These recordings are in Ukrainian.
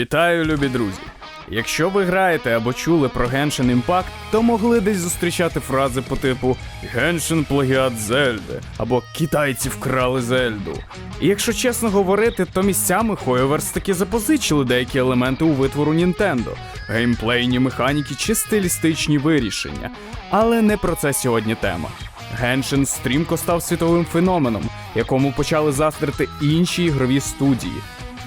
Вітаю, любі друзі! Якщо ви граєте або чули про Genshin Impact, то могли десь зустрічати фрази по типу Genshin плагіат Зельди або Китайці вкрали Зельду. І якщо чесно говорити, то місцями Hoyoverse таки запозичили деякі елементи у витвору Nintendo, геймплейні механіки чи стилістичні вирішення. Але не про це сьогодні тема. Геншин стрімко став світовим феноменом, якому почали заздрити інші ігрові студії.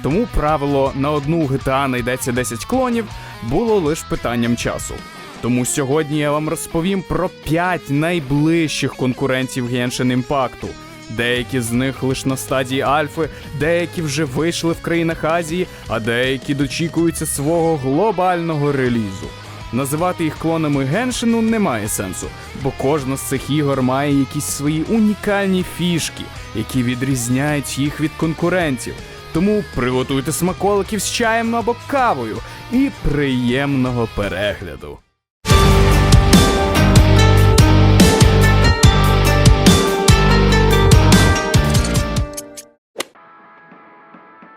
Тому правило на одну GTA знайдеться 10 клонів було лише питанням часу. Тому сьогодні я вам розповім про 5 найближчих конкурентів Genshin Impact. Деякі з них лише на стадії альфи, деякі вже вийшли в країнах Азії, а деякі дочікуються свого глобального релізу. Називати їх клонами Геншину немає сенсу, бо кожна з цих ігор має якісь свої унікальні фішки, які відрізняють їх від конкурентів. Тому приготуйте смаколиків з чаєм або кавою і приємного перегляду.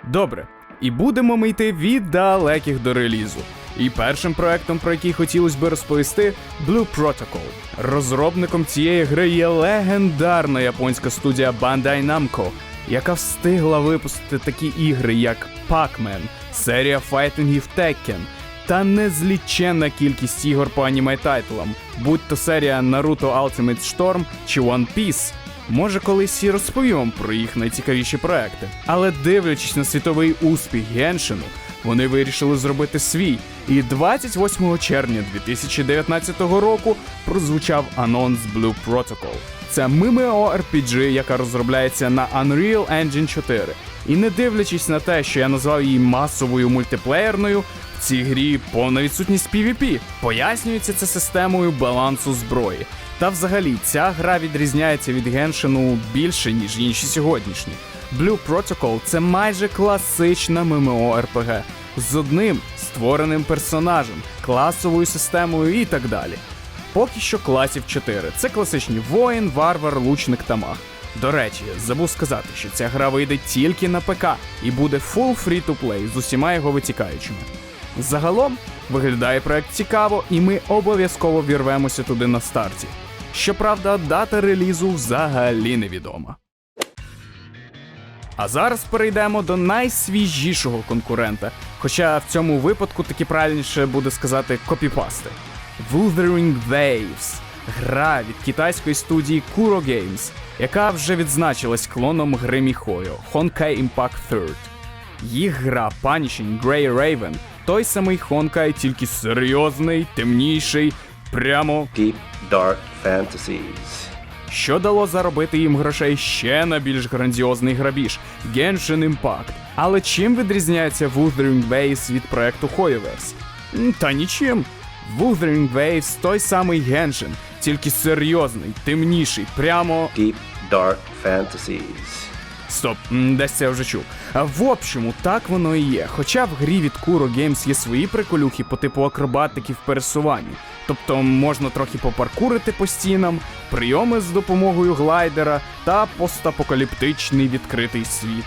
Добре, і будемо ми йти від далеких до релізу. І першим проектом, про який хотілося би розповісти, Blue Protocol. Розробником цієї гри є легендарна японська студія Bandai Namco, яка встигла випустити такі ігри, як Pac-Man, серія файтингів Tekken та незліченна кількість ігор по аніме тайтлам, будь то серія Naruto Ultimate Storm чи One Piece. Може, колись і розповім про їх найцікавіші проекти. Але дивлячись на світовий успіх Геншину, вони вирішили зробити свій. І 28 червня 2019 року прозвучав анонс Blue Protocol. Це MMORPG, яка розробляється на Unreal Engine 4. І не дивлячись на те, що я назвав її масовою мультиплеєрною, в цій грі повна відсутність PvP. Пояснюється це системою балансу зброї. Та взагалі ця гра відрізняється від Геншину більше, ніж інші сьогоднішні. Blue Protocol це майже класична MMORPG з одним створеним персонажем, класовою системою і так далі. Поки що класів 4. Це класичні воїн, варвар, лучник та маг. До речі, забув сказати, що ця гра вийде тільки на ПК і буде full free-to-play з усіма його витікаючими. Загалом виглядає проект цікаво, і ми обов'язково вірвемося туди на старті. Щоправда, дата релізу взагалі невідома. А зараз перейдемо до найсвіжішого конкурента. Хоча в цьому випадку таки правильніше буде сказати копіпасти. Wuthering Waves гра від китайської студії Kuro Games, яка вже відзначилась клоном гри Міхою Honkai Impact 3. Їх гра Punishing Grey Raven той самий Honkai, тільки серйозний, темніший, прямо deep, dark fantasies. Що дало заробити їм грошей ще на більш грандіозний грабіж Genshin Impact. Але чим відрізняється Wuthering Waves від проекту Hoyoverse? Та нічим. Wuthering Waves той самий Genshin, тільки серйозний, темніший, прямо Deep, dark fantasies. Стоп, десь це я вже чув. А в общому, так воно і є. Хоча в грі від Kuro Games є свої приколюхи по типу акробатики в пересуванні. Тобто можна трохи попаркурити по стінам, прийоми з допомогою глайдера та постапокаліптичний відкритий світ.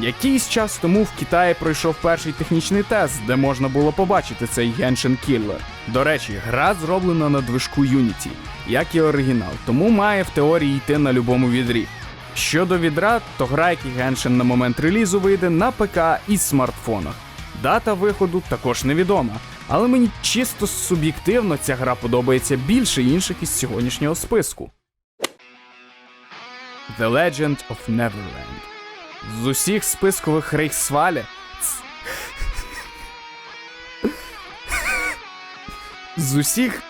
Якийсь час тому в Китаї пройшов перший технічний тест, де можна було побачити цей Genshin Killer. До речі, гра зроблена на движку Unity, як і оригінал, тому має в теорії йти на любому відрі. Щодо відра, то гра, як і Genshin на момент релізу вийде на ПК і смартфонах. Дата виходу також невідома, але мені чисто суб'єктивно ця гра подобається більше інших із сьогоднішнього списку. The Legend of Neverland. З усіх спискових рейхсваля. З усіх.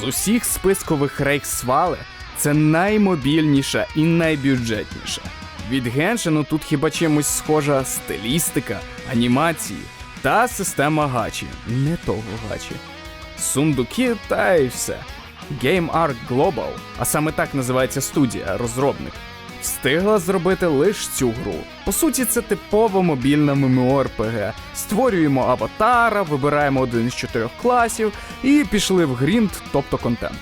З усіх спискових рейхсвали це наймобільніша і найбюджетніша. Від Геншину тут хіба чимось схожа стилістика, анімації та система гачі, не того гачі. Сундуки та й все. Game Art Global, а саме так називається студія, розробник, встигла зробити лише цю гру. По суті, це типова мобільна MMORPG. Створюємо аватара, вибираємо один із чотирьох класів і пішли в грінд, тобто контент.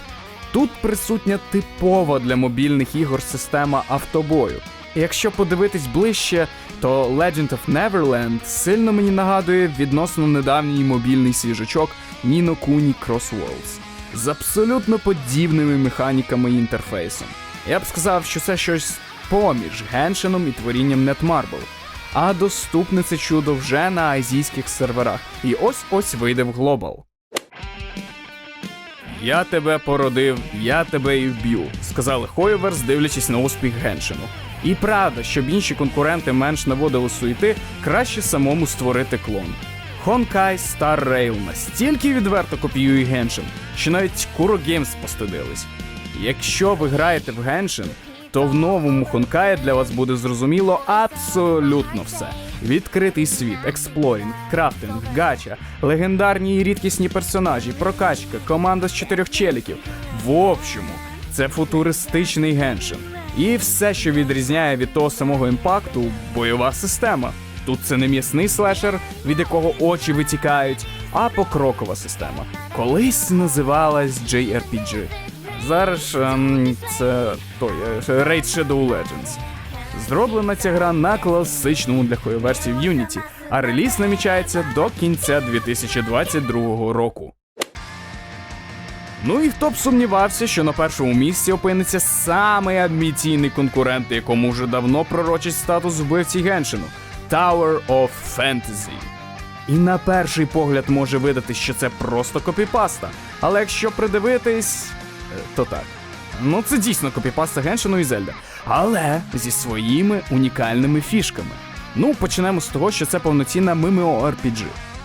Тут присутня типова для мобільних ігор система автобою. Якщо подивитись ближче, то Legend of Neverland сильно мені нагадує відносно недавній мобільний свіжачок Nino Kuni Cross з абсолютно подібними механіками і інтерфейсом. Я б сказав, що це щось поміж Геншином і творінням Netmarble. А доступне це чудо вже на азійських серверах. І ось ось вийде в Global. Я тебе породив, я тебе і вб'ю, сказали Хойверс, дивлячись на успіх Геншину. І правда, щоб інші конкуренти менш наводили суєти, краще самому створити клон. Honkai Star Rail настільки відверто копіює Геншин, що навіть Kuro Games постидились. Якщо ви граєте в Геншин, то в новому Honkai для вас буде зрозуміло абсолютно все. Відкритий світ, експлорінг, крафтинг, гача, легендарні і рідкісні персонажі, прокачка, команда з чотирьох челіків. В общому, це футуристичний геншин. І все, що відрізняє від того самого імпакту, бойова система. Тут це не м'ясний слешер, від якого очі витікають, а покрокова система. Колись називалась JRPG. Зараз ем, це той е, Raid Shadow Legends. Зроблена ця гра на класичному для версії в Unity, а реліз намічається до кінця 2022 року. Ну і хто б сумнівався, що на першому місці опиниться самий амбіційний конкурент, якому вже давно пророчить статус вбивці Геншину Tower of Fantasy. І на перший погляд може видати, що це просто копіпаста. Але якщо придивитись, е, то так. Ну, це дійсно копіпаста Геншину і Зельда. Але зі своїми унікальними фішками. Ну, почнемо з того, що це повноцінна MMORPG.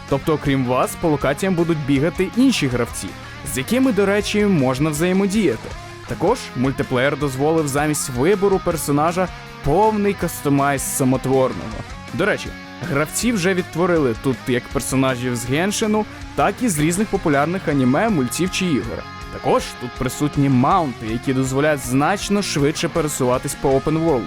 Тобто, окрім вас, по локаціям будуть бігати інші гравці, з якими, до речі, можна взаємодіяти. Також мультиплеєр дозволив замість вибору персонажа повний кастомайз самотворного. До речі, гравці вже відтворили тут як персонажів з Геншину, так і з різних популярних аніме, мультів чи ігор. Також тут присутні маунти, які дозволяють значно швидше пересуватись по World.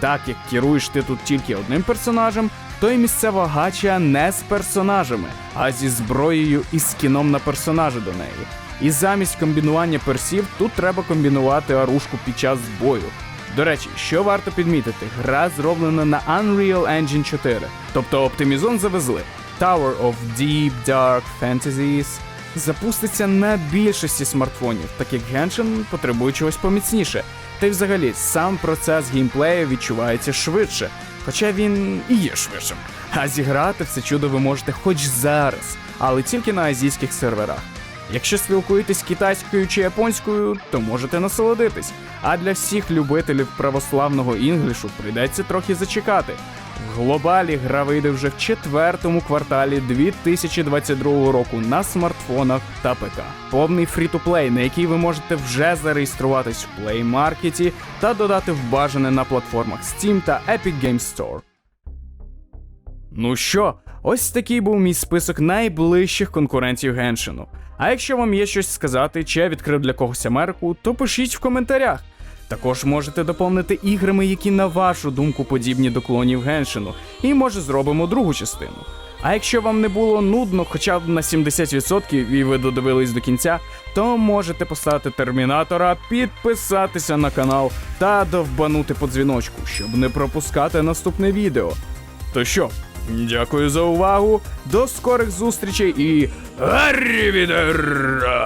Так як керуєш ти тут тільки одним персонажем, то й місцева гача не з персонажами, а зі зброєю і скіном на персонажа до неї. І замість комбінування персів тут треба комбінувати арушку під час бою. До речі, що варто підмітити, гра зроблена на Unreal Engine 4, тобто оптимізон завезли. Tower of Deep Dark Fantasies запуститься на більшості смартфонів, так як Genshin потребує чогось поміцніше. Та й взагалі сам процес геймплею відчувається швидше, хоча він і є швидшим. А зіграти все чудо ви можете хоч зараз, але тільки на азійських серверах. Якщо спілкуєтесь китайською чи японською, то можете насолодитись. А для всіх любителів православного інглішу прийдеться трохи зачекати. В глобалі гра вийде вже в четвертому кварталі 2022 року на смартфонах та ПК. Повний фрі-то-плей, на який ви можете вже зареєструватись в Play Market та додати в бажане на платформах Steam та Epic Games Store. Ну що, ось такий був мій список найближчих конкурентів Геншину. А якщо вам є щось сказати, чи я відкрив для когось Америку, то пишіть в коментарях. Також можете доповнити іграми, які на вашу думку подібні до клонів Геншину, і може зробимо другу частину. А якщо вам не було нудно хоча б на 70% і ви додивились до кінця, то можете поставити термінатора, підписатися на канал та довбанути по дзвіночку, щоб не пропускати наступне відео. То що, дякую за увагу, до скорих зустрічей і Arrivederci!